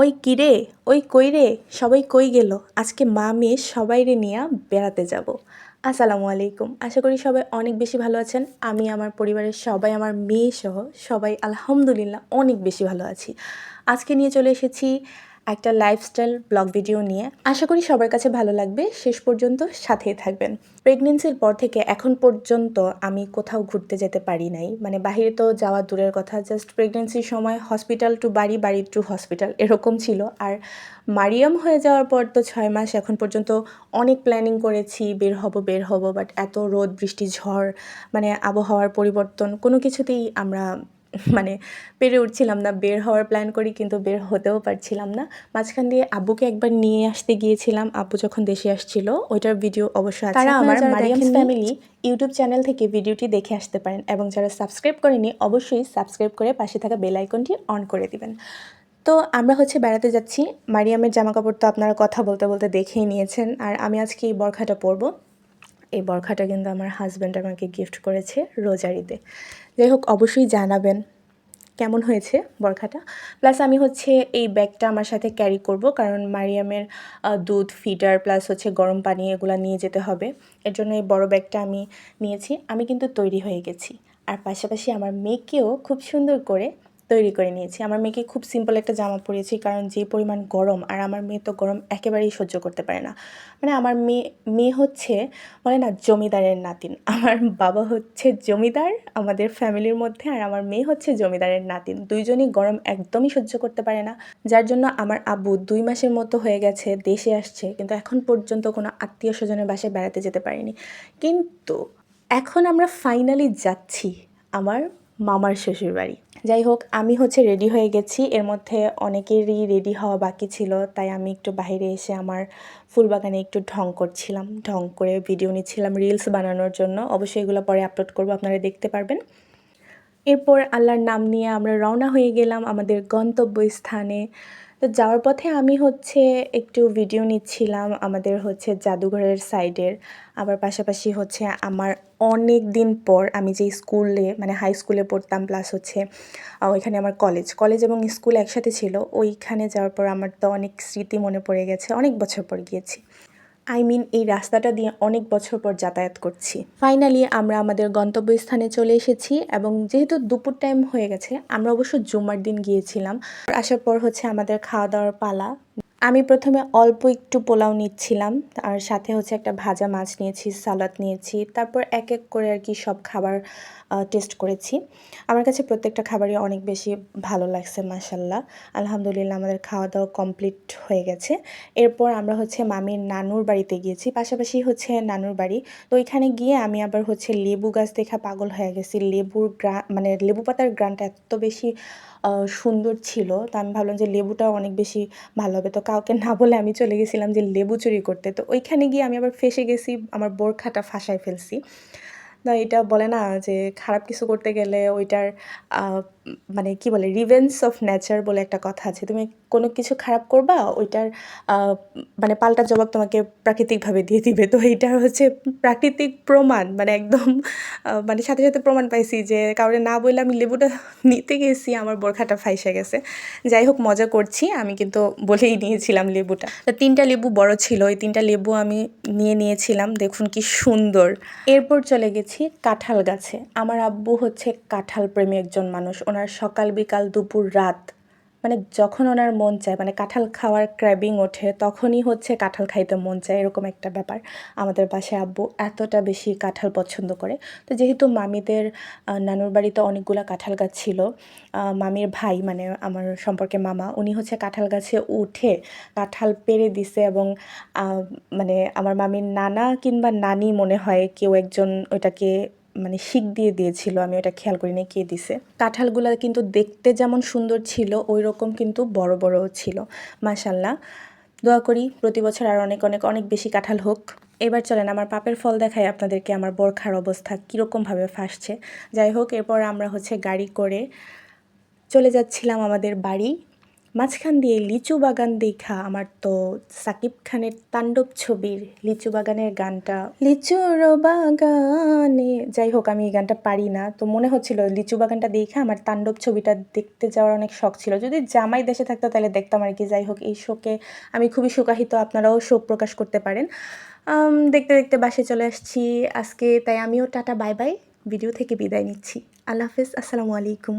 ওই কিরে ওই কই রে? সবাই কই গেল? আজকে মা মেয়ে সবাই রে নিয়ে বেড়াতে যাব। আসসালামু আলাইকুম। আশা করি সবাই অনেক বেশি ভালো আছেন। আমি আমার পরিবারের সবাই, আমার মেয়ে সহ সবাই আলহামদুলিল্লাহ অনেক বেশি ভালো আছি। আজকে নিয়ে চলে এসেছি একটা লাইফস্টাইল ব্লগ ভিডিও নিয়ে আশা করি সবার কাছে ভালো লাগবে। শেষ পর্যন্ত সাথেই থাকবেন। প্রেগনেন্সির পর থেকে এখন পর্যন্ত আমি কোথাও ঘুরতে যেতে পারি নাই। মানে বাইরে তো যাওয়া দূরের কথা জাস্ট প্রেগনেন্সির সময় হসপিটাল টু বাড়ি বাড়ি টু হসপিটাল এরকম ছিল। আর মারিয়াম হয়ে যাওয়ার পর তো ছয় মাস এখন পর্যন্ত অনেক প্ল্যানিং করেছি, বের হব বের হব বাট এত রোদ, বৃষ্টি, ঝড় মানে আবহাওয়ার পরিবর্তন কোনো কিছুতেই আমরা মানে পেরে উঠছিলাম না বের হওয়ার প্ল্যান করি কিন্তু বের হতেও পারছিলাম না। মাঝখান দিয়ে আব্বুকে একবার নিয়ে আসতে গিয়েছিলাম। আব্বু যখন দেশে আসছিল ওইটার ভিডিও অবশ্যই আছে। তারা আমার মারিয়াম ফ্যামিলি ইউটিউব চ্যানেল থেকে ভিডিওটি দেখে আসতে পারেন এবং যারা সাবস্ক্রাইব করেনি অবশ্যই সাবস্ক্রাইব করে পাশে থাকা বেল আইকনটি অন করে দিবেন। তো আমরা হচ্ছে বেড়াতে যাচ্ছি। মারিয়ামের জামা কাপড় তো আপনারা কথা বলতে বলতে দেখেই নিয়েছেন। আর আমি আজকে এই বরখাটা পরবো। এই বরখাটা কিন্তু আমার হাজব্যান্ড আমাকে গিফট করেছে রোজারিতে। যাই হোক, অবশ্যই জানাবেন কেমন হয়েছে বরখাটা। প্লাস আমি হচ্ছে এই ব্যাগটা আমার সাথে ক্যারি করব কারণ মারিয়ামের দুধ ফিডার প্লাস হচ্ছে গরম পানি এগুলো নিয়ে যেতে হবে। এর জন্য এই বড় ব্যাগটা আমি নিয়েছি। আমি কিন্তু তৈরি হয়ে গেছি। আর পাশাপাশি আমার মেয়েকেও খুব সুন্দর করে তৈরি করে নিয়েছি। আমার মেয়েকে খুব সিম্পল একটা জামা পরিয়েছি, কারণ যে পরিমাণ গরম, আর আমার মেয়ে তো গরম একেবারেই সহ্য করতে পারে না। মানে আমার মেয়ে মেয়ে হচ্ছে বলে না, জমিদারের নাতিন। আমার বাবা হচ্ছে জমিদার আমাদের ফ্যামিলির মধ্যে, আর আমার মেয়ে হচ্ছে জমিদারের নাতিন। দুইজনই গরম একদমই সহ্য করতে পারে না। যার জন্য আমার আব্বু দুই মাসের মতো হয়ে গেছে, দেশে আসছে, কিন্তু এখন পর্যন্ত কোনো আত্মীয় স্বজনের বাসায় বেড়াতে যেতে পারিনি। কিন্তু এখন আমরা ফাইনালি যাচ্ছি আমার মামার শ্বশুর বাড়ি যাই হোক, আমি হচ্ছে রেডি হয়ে গেছি। এর মধ্যে অনেকেরই রেডি হওয়া বাকি ছিল, তাই আমি একটু বাইরে এসে আমার ফুলবাগানে একটু ঢং করছিলাম। ঢং করে ভিডিও নিচ্ছিলাম রিলস বানানোর জন্য। অবশ্যই এগুলো পরে আপলোড করব, আপনারা দেখতে পারবেন। এরপর আল্লাহর নাম নিয়ে আমরা রওনা হয়ে গেলাম আমাদের গন্তব্যস্থানে। তো যাওয়ার পথে আমি হচ্ছে একটু ভিডিও নিচ্ছিলাম আমাদের হচ্ছে জাদুঘরের সাইডের আবার পাশাপাশি হচ্ছে আমার অনেক দিন পর আমি যে স্কুলে মানে হাই স্কুলে পড়তাম প্লাস হচ্ছে ওইখানে আমার কলেজ কলেজ এবং স্কুল একসাথে ছিল, ওইখানে যাওয়ার পর আমার তো অনেক স্মৃতি মনে পড়ে গেছে, অনেক বছর পর গিয়েছি। আই মিন, এই রাস্তাটা দিয়ে অনেক বছর পর যাতায়াত করছি। ফাইনালি আমরা আমাদের গন্তব্যস্থানে চলে এসেছি এবং যেহেতু দুপুর টাইম হয়ে গেছে, আমরা অবশ্য জুমার দিন গিয়েছিলাম। আসার পর হচ্ছে আমাদের খাওয়া দাওয়ার পালা আমি প্রথমে অল্প একটু পোলাও নিচ্ছিলাম, আর সাথে হচ্ছে একটা ভাজা মাছ নিয়েছি, সালাদ নিয়েছি, তারপর এক এক করে আর কি সব খাবার টেস্ট করেছি। আমার কাছে প্রত্যেকটা খাবারই অনেক বেশি ভালো লাগছে মাসাল্লাহ আলহামদুলিল্লাহ আমাদের খাওয়া দাওয়া কমপ্লিট হয়ে গেছে। এরপর আমরা হচ্ছে মামির নানুর বাড়িতে গিয়েছি, পাশাপাশি হচ্ছে নানুর বাড়ি। তো ওইখানে গিয়ে আমি আবার হচ্ছে লেবু গাছ দেখা পাগল হয়ে গেছি। লেবুর গ্রা মানে লেবু পাতার গ্রানটা এত বেশি সুন্দর ছিল, তো আমি ভাবলাম যে লেবুটাও অনেক বেশি ভালো হবে। তো কাউকে না বলে আমি চলে গেছিলাম যে লেবু চুরি করতে। তো ওইখানে গিয়ে আমি আবার ফেসে গেছি, আমার বোরখাটা ফাঁসায় ফেলছি। না, এটা বলে না যে খারাপ কিছু করতে গেলে ওইটার মানে কি বলে রিভেন্স অফ নেচার বলে একটা কথা আছে। তুমি কোনো কিছু খারাপ করবা, ওইটার মানে পাল্টা জবাব তোমাকে প্রাকৃতিকভাবে দিয়ে দিবে। তো এইটার হচ্ছে প্রাকৃতিক প্রমাণ মানে একদম মানে সাথে সাথে প্রমাণ পাইছি যে কাউরে না বললে আমি লেবুটা নিতে গেছি, আমার বোরখাটা ফাইসে গেছে। যাই হোক, মজা করছি, আমি কিন্তু বলেই নিয়েছিলাম লেবুটা। তো তিনটা লেবু বড় ছিল ওই তিনটা লেবু আমি নিয়ে নিয়েছিলাম, দেখুন কি সুন্দর। এরপর চলে গেছি কাঁঠাল গাছে। আমার আব্বু হচ্ছে কাঁঠাল প্রেমী একজন মানুষ, ওনার সকাল বিকাল দুপুর রাত মানে যখন ওনার মন চায় মানে কাঁঠাল খাওয়ার ক্র্যাবিং ওঠে, তখনই হচ্ছে কাঁঠাল খাইতে মন চায়, এরকম একটা ব্যাপার। আমাদের বাসায় আব্বু এতটা বেশি কাঁঠাল পছন্দ করে। তো যেহেতু মামিদের নানুর বাড়িতে অনেকগুলো কাঁঠাল গাছ ছিল মামির ভাই মানে আমার সম্পর্কে মামা, উনি হচ্ছে কাঁঠাল গাছে উঠে কাঁঠাল পেরে দিছে এবং মানে আমার মামির নানা কিংবা নানি মনে হয় কেউ একজন ওইটাকে মানে শিক দিয়ে দিয়েছিল, আমি ওটা খেয়াল করিনি কে দিছে। কাঁঠালগুলো কিন্তু দেখতে যেমন সুন্দর ছিল ওই রকম কিন্তু বড় বড়ও ছিল। মাশাল্লাহ দোয়া করি প্রতি বছর আর অনেক অনেক অনেক বেশি কাঁঠাল হোক। এবার চলেন আমার পাপের ফল দেখায় আপনাদেরকে আমার বরখার অবস্থা কীরকমভাবে ফাঁসছে। যাই হোক, এরপর আমরা হচ্ছে গাড়ি করে চলে যাচ্ছিলাম আমাদের বাড়ি। মাঝখান দিয়ে লিচু বাগান দেখা আমার তো সাকিব খানের তাণ্ডব ছবির লিচু বাগানের গানটা। লিচুর বাগানে, যাই হোক, আমি এই গানটা পারি না। তো মনে হচ্ছিল লিচু বাগানটা দেখে আমার তাণ্ডব ছবিটা দেখতে যাওয়ার অনেক শখ ছিল। যদি জামাই দেশে থাকতো তাহলে দেখতাম আর কি। যাই হোক, এই শোকে আমি খুবই শোকাহিত। আপনারাও শোক প্রকাশ করতে পারেন। দেখতে দেখতে বাসে চলে আসছি। আজকে তাই আমিও টাটা, বাই বাই। ভিডিও থেকে বিদায় নিচ্ছি। আল্লাহ হাফেজ। আসসালামু আলাইকুম।